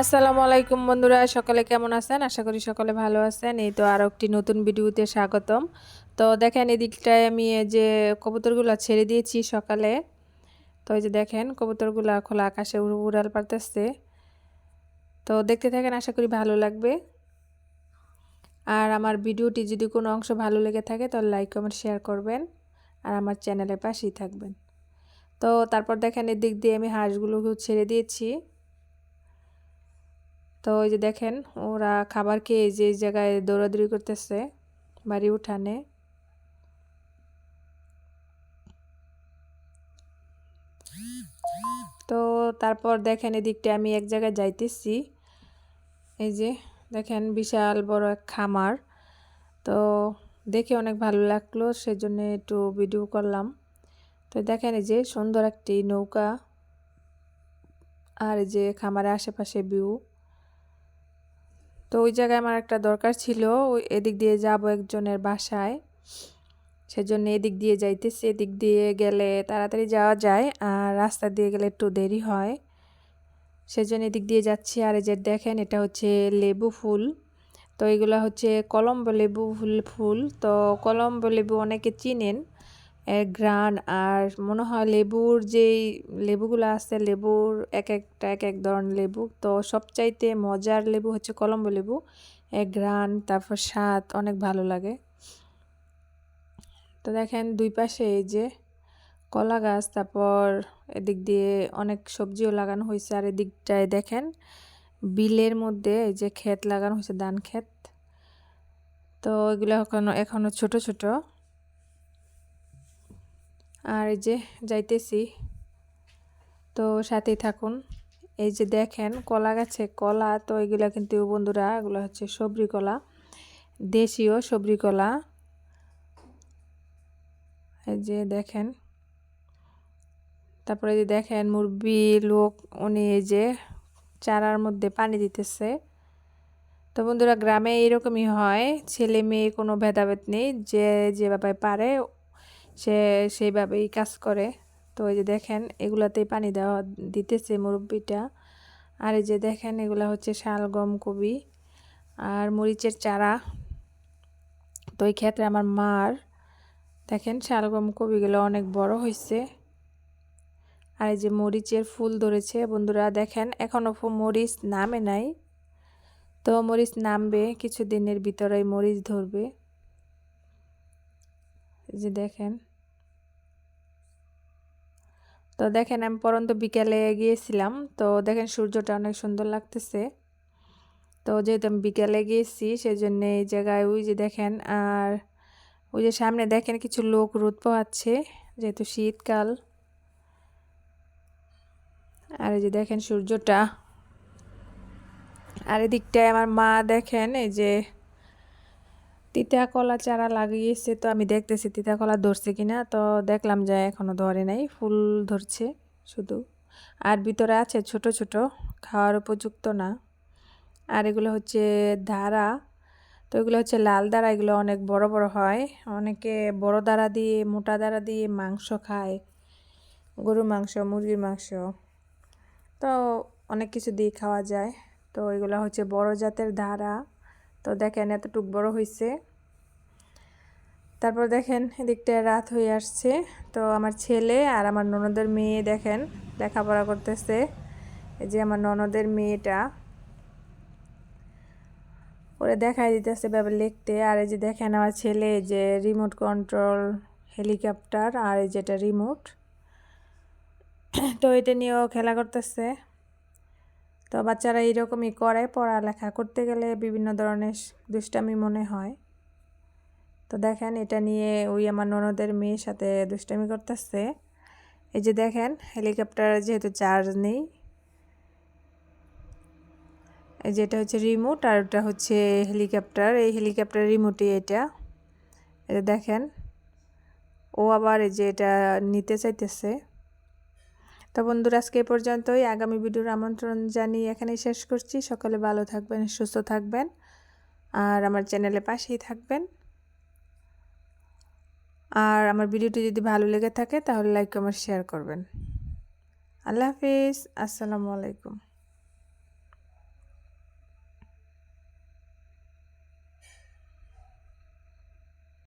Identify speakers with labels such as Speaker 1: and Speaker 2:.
Speaker 1: আসসালামু আলাইকুম বন্ধুরা, সকলে কেমন আছেন? আশা করি সকলে ভালো আছেন। এই তো আরও একটি নতুন ভিডিওতে স্বাগতম। তো দেখেন, এদিকটায় আমি যে কবুতরগুলো ছেড়ে দিয়েছি সকালে। তো এই যে দেখেন, কবুতরগুলো খোলা আকাশে উড়াল পারতেছে। তো দেখতে থাকেন, আশা করি ভালো লাগবে। আর আমার ভিডিওটি যদি কোনো অংশ ভালো লেগে থাকে, তাহলে লাইক, কমেন্ট, শেয়ার করবেন। আর আমার চ্যানেলের পাশেই থাকবেন। তো তারপর দেখেন, এদিক দিয়ে আমি হাঁসগুলোকে ছেড়ে দিয়েছি। তো ওই যে দেখেন, ওরা খাবার খেয়ে যে জায়গায় দৌড়াদৌড়ি করতেছে, বাড়ি উঠানে। তো তারপর দেখেন এদিকটা আমি এক জায়গায় যাইতেছি। এই যে দেখেন বিশাল বড় এক খামার। তো দেখে অনেক ভালো লাগল, সেজন্য একটু ভিডিও করলাম। তো দেখেন এই যে সুন্দর একটি নৌকা, আর যে খামারের আশেপাশে ভিউ। তো ওই জায়গায় আমার একটা দরকার ছিল, ওই এদিক দিয়ে যাব একজনের বাসায়। সেজন্য এদিক দিয়ে যাইতেছি, এদিক দিয়ে গেলে তাড়াতাড়ি যাওয়া যায় আর রাস্তা দিয়ে গেলে একটু দেরি হয়। সেজন্য এদিক দিয়ে যাচ্ছি আর এই যে দেখেন এটা হচ্ছে লেবু ফুল। তো এগুলো হচ্ছে কলম্বো লেবু ফুল ফুল। তো কলম্বো লেবু অনেকে চিনেন এর গ্রান আর মনে হয় লেবুর যেই লেবুগুলো আছে, লেবুর এক একটা, এক এক ধরনের লেবু। তো সবচাইতে মজার লেবু হচ্ছে কলম্বো লেবু। এক গ্রান তারপর স্বাদ অনেক ভালো লাগে। তো দেখেন দুই পাশে এই যে কলা গাছ, তারপর এদিক দিয়ে অনেক সবজিও লাগানো হয়েছে আর এদিকটায় দেখেন বিলের মধ্যে এই যে ক্ষেত লাগানো হয়েছে ধান ক্ষেত। তো এগুলো এখনও এখনও ছোট ছোট। আর এই যে যাইতেছি, তো সাথেই থাকুন। এই যে দেখেন, কলা গাছে কলা, তো এগুলো কিন্তু বন্ধুরা, এগুলো হচ্ছে সবরি কলা, দেশীয় সবরি কলা। এই যে দেখেন, তারপরে যে দেখেন মুরবি লোক, উনি এই যে চারার মধ্যে পানি দিতেছে। তো বন্ধুরা, গ্রামে এরকমই হয়, ছেলে মেয়ে কোনো ভেদাভেদ নেই, যে যেভাবে পারে সে সেইভাবেই কাজ করে। তো এই যে দেখেন, এগুলাতেই পানি দেওয়া দিতেছে মুরব্বিটা। আর এই যে দেখেন, এগুলা হচ্ছে শালগম কবি আর মরিচের চারা। তো এই ক্ষেত্রে আমার মার, দেখেন শালগম কবিগুলো অনেক বড় হয়েছে আর এই যে মরিচের ফুল ধরেছে, বন্ধুরা দেখেন এখনও মরিচ নামে নাই। তো মরিচ নামবে কিছু দিনের ভিতরে মরিচ ধরবে। যে দেখেন। তো দেখেন আমি পরন্ত বিকেলে গিয়েছিলাম, তো দেখেন সূর্যটা অনেক সুন্দর লাগতেছে। তো যেহেতু আমি বিকেলে গিয়েছি সেই জন্য এই জায়গায় ওই যে দেখেন, আর ওই যে সামনে দেখেন কিছু লোক রোদ পাওয়াচ্ছে যেহেতু শীতকাল। আর এই যে দেখেন সূর্যটা। আর এদিকটায় আমার মা দেখেন, এই যে তিতা কলা চারা লাগিয়েছে তো আমি দেখতেছি তিতা কলা ধরছে কিনা। তো দেখলাম যে এখনও ধরে নাই, ফুল ধরছে শুধু। আর ভিতরে আছে ছোট ছোট, খাওয়ার উপযুক্ত না। আর এগুলো হচ্ছে ধারা, তো এগুলো হচ্ছে লাল দাঁড়া এগুলো অনেক বড় বড় হয়। অনেকে বড় দাঁড়া দিয়ে, মোটা দাঁড়া দিয়ে মাংস খায়, গরুর মাংস, মুরগির মাংস। তো অনেক কিছু দিয়ে খাওয়া যায়। তো এগুলো হচ্ছে বড় জাতের ধারা। তো দেখেন এতটুক বড় হয়েছে তারপর দেখেন এদিকটা রাত হয়ে আসছে। তো আমার ছেলে আর আমার ননদের মেয়ে দেখেন লেখাপড়া করতেছে। এই যে আমার ননদের মেয়েটা। ওরে দেখাই দিতেছে ব্যাপার লিখতে। আর এই যে দেখেন আমার ছেলে যে রিমোট কন্ট্রোল হেলিকপ্টার আর এই যেটা রিমোট তো এটা নিয়েও খেলা করতেছে। তো বাচ্চারা এইরকমই করে পড়ালেখা করতে গেলে বিভিন্ন ধরনের দুষ্টামি মনে হয়। তো দেখেন এটা নিয়ে ওই আমার ননদের মেয়ের সাথে দুষ্টামি করতেছে। এই যে দেখেন, হেলিকপ্টার যেহেতু চার্জ নেই, এই যেটা হচ্ছে রিমোট আর ওটা হচ্ছে হেলিকপ্টার। এই হেলিকপ্টার রিমোটই এটা। এটা দেখেন, ও আবার এই যে এটা নিতে চাইতেছে। তো বন্ধুরা, আজকে এ পর্যন্তই। আগামী ভিডিওর আমন্ত্রণ জানিয়ে এখানেই শেষ করছি। সকলে ভালো থাকবেন, সুস্থ থাকবেন, আর আমার চ্যানেলে পাশেই থাকবেন। আর আমার ভিডিওটি যদি ভালো লেগে থাকে, তাহলে লাইক কমেন্ট শেয়ার করবেন। আল্লাহ হাফিজ। আসসালামু আলাইকুম।